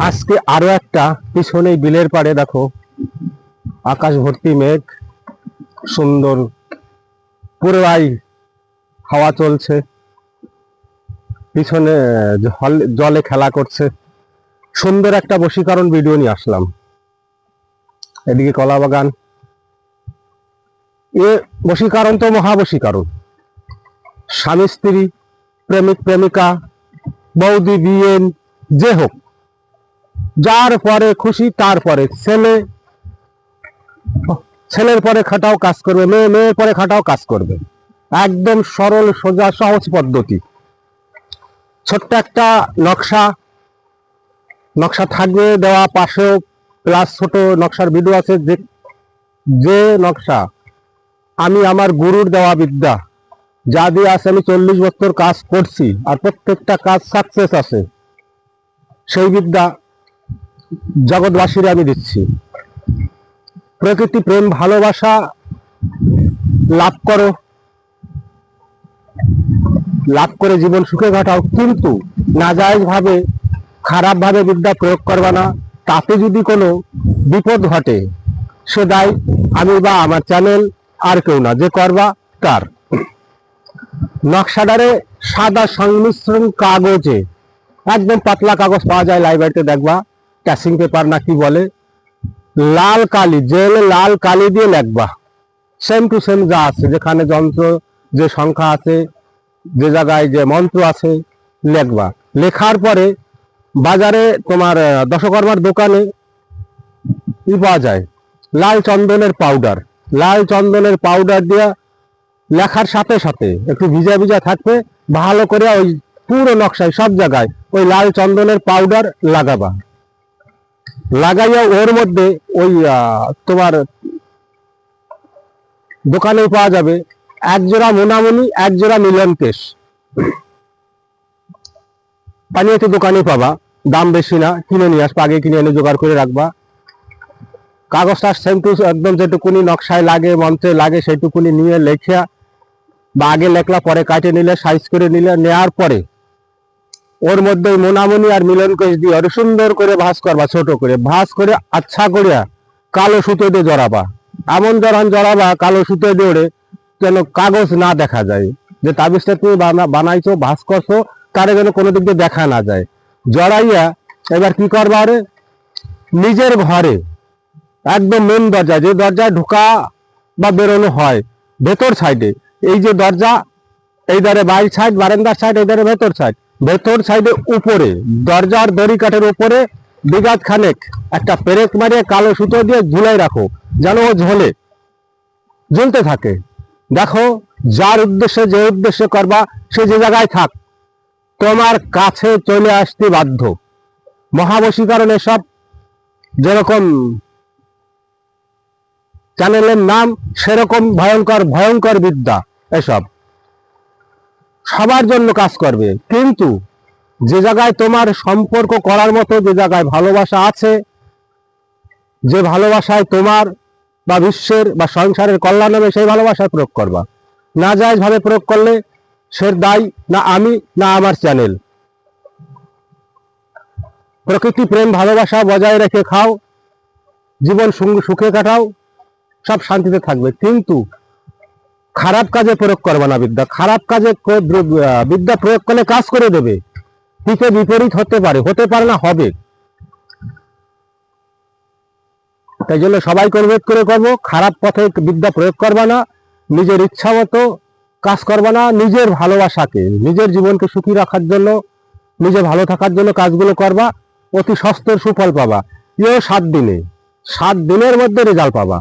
আজকে আরও একটা পিছনে বিলের পাড়ে দেখো, আকাশ ভর্তি মেঘ, সুন্দর পুরাই হাওয়া চলছে। পিছনে জল- খেলা করছে। সুন্দর একটা বশীকরণ ভিডিও নিয়ে আসলাম। এদিকে কলা বাগান এ বশীকরণ তো মহাবশীকরণ। স্বামী স্ত্রী, প্রেমিক প্রেমিকা, বৌদি, বিয়েন, যে হোক। যার পরে খুশি, তার পরে ছেলে। ছেলের পরে খাটাও কাজ করবে, মেয়ে, মেয়ের পরে খাটাও কাজ করবে। একদম সরল, সোজা, সহজ পদ্ধতি। ছোট্ট একটা নকশা। নকশা থাকবে দেওয়া, পাশেও প্লাস ছোট নকশার ভিডিও আছে। যে যে নকশা, আমি আমার গুরুর দেওয়া বিদ্যা। যা দিয়ে আছে আমি চল্লিশ বছর কাজ করছি, আর প্রত্যেকটা কাজ সাকসেস আছে। সেই বিদ্যা জগৎবাসীরা আমি দিচ্ছি। প্রকৃতি, প্রেম, ভালোবাসা লাভ করো। লাভ করে জীবন সুখে কাটাও। কিন্তু নাজায়জ ভাবে খারাপ ভাবে বিদ্যা প্রয়োগ করবা না। তাতে যদি কোনো বিপদ ঘটে সে দায় আমি বা আমার চ্যানেল আর কেউ না, যে করবা তার। নকশাদারে সাদা সংমিশ্রণ কাগজে, একদম পাতলা কাগজ পাওয়া যায় লাইব্রেরিতে দেখবা। ক্যাসিং পেপার না কি বলে? লাল কালি, জেল লাল কালি দিয়ে লেখবা। সেম টু সেম যা আছে, যেখানে যন্ত্র, যে সংখ্যা আছে, যে জায়গায় যে মন্ত্র আছে, লেখবা। লেখার পরে বাজারে তোমার দশকর্মার দোকানে ই পাওয়া যায়? লাল চন্দনের পাউডার লাল চন্দনের পাউডার দিয়া লেখার সাথে সাথে একটু ভিজা ভিজা থাকবে, ভালো করে ওই পুরো নকশায় সব জায়গায় ওই লাল চন্দনের পাউডার লাগাবা। লাগাইয়া ওর মধ্যে ওই তোমার দোকানে পাওয়া যাবে। এক জোড়া মোনামুনি এক জোড়া মিলন কেশ। পানিয়াতে দোকানে পাবা, দাম বেশি না, কিনে নিয়ে আসবা, আগে কিনে এনে জোগাড় করে রাখবা। কাগজটা সেম টু একদম যেটুকুনি নকশায় লাগে মন্ত্রে লাগে সেটুকুনি নিয়ে লেখিয়া বা আগে লেখলা, পরে কাটে নিলে সাইজ করে নিলে নেওয়ার পরে ওর মধ্যে মোনামুনি আর মিলন কেশ দিয়ে ওর সুন্দর করে ভাঁজ করবা, ছোট করে। ভাঁজ করে আচ্ছা করিয়া কালো সুতো দিয়ে জড়াবা। এমন জড়ান জড়াবা, কালো সুতো দিয়ে যেন কাগজ না দেখা যায়। যে তাবিজটা তুমি বানা- বানাইছো, ভাঁজ করছ, তারে যেন কোনো দিক দিয়ে দেখা না যায়। জড়াইয়া এবার কি করবা ওরে? নিজের ঘরে একদম মেন দরজা যে দরজায় ঢোকা বা বেরোনো হয়, ভেতর সাইডে। এই যে দরজা, এই ধারে বাইর সাইড, বারান্দার সাইড, এই ধারে ভেতর সাইড। ভেতর সাইডে উপরে, দরজার দড়ি কাঠের উপরে বিঘাত খানেক। একটা পেরেক মারিয়ে কালো সুতো দিয়ে ঝুলাই রাখো, যেন ও ঝোলে। ঝুলতে থাকে। দেখো, যার উদ্দেশ্যে যে উদ্দেশ্যে করবা, সে যে জায়গায় থাক। তোমার কাছে চলে আসতে বাধ্য। মহাবশীকরণ এসব যেরকম চ্যানেলের নাম, সেরকম ভয়ঙ্কর ভয়ঙ্কর বিদ্যা এসব। সবার জন্য কাজ করবে। কিন্তু যে জায়গায় তোমার সম্পর্ক করার মতো, যে জায়গায় ভালোবাসা আছে, যে ভালোবাসায় তোমার বা বিশ্বের বা সংসারের কল্যাণ হবে, সেই ভালোবাসা প্রয়োগ করবা। না ভাবে প্রয়োগ করলে সে দায় না আমি, না আমার চ্যানেল প্রকৃতি, প্রেম, ভালোবাসা বজায় রেখে খাও। জীবন সুখে কাটাও। সব শান্তিতে থাকবে। কিন্তু খারাপ কাজে প্রয়োগ করবে না বিদ্যা। খারাপ কাজে বিদ্যা প্রয়োগ করলে কাজ করে দেবে। হিতে বিপরীত হতে পারে হতে পারে না, হবে। তাই জন্য সবাই অনুরোধ করে করব, খারাপ পথে বিদ্যা প্রয়োগ করবা না, নিজের ইচ্ছা মতো কাজ করবা না, নিজের ভালোবাসাকে, নিজের জীবনকে সুখী রাখার জন্য, নিজে ভালো থাকার জন্য কাজগুলো করবা, অতি সস্তর সুফল পাবা। ইও সাত দিনে, সাত দিনের মধ্যে রেজাল্ট পাবা।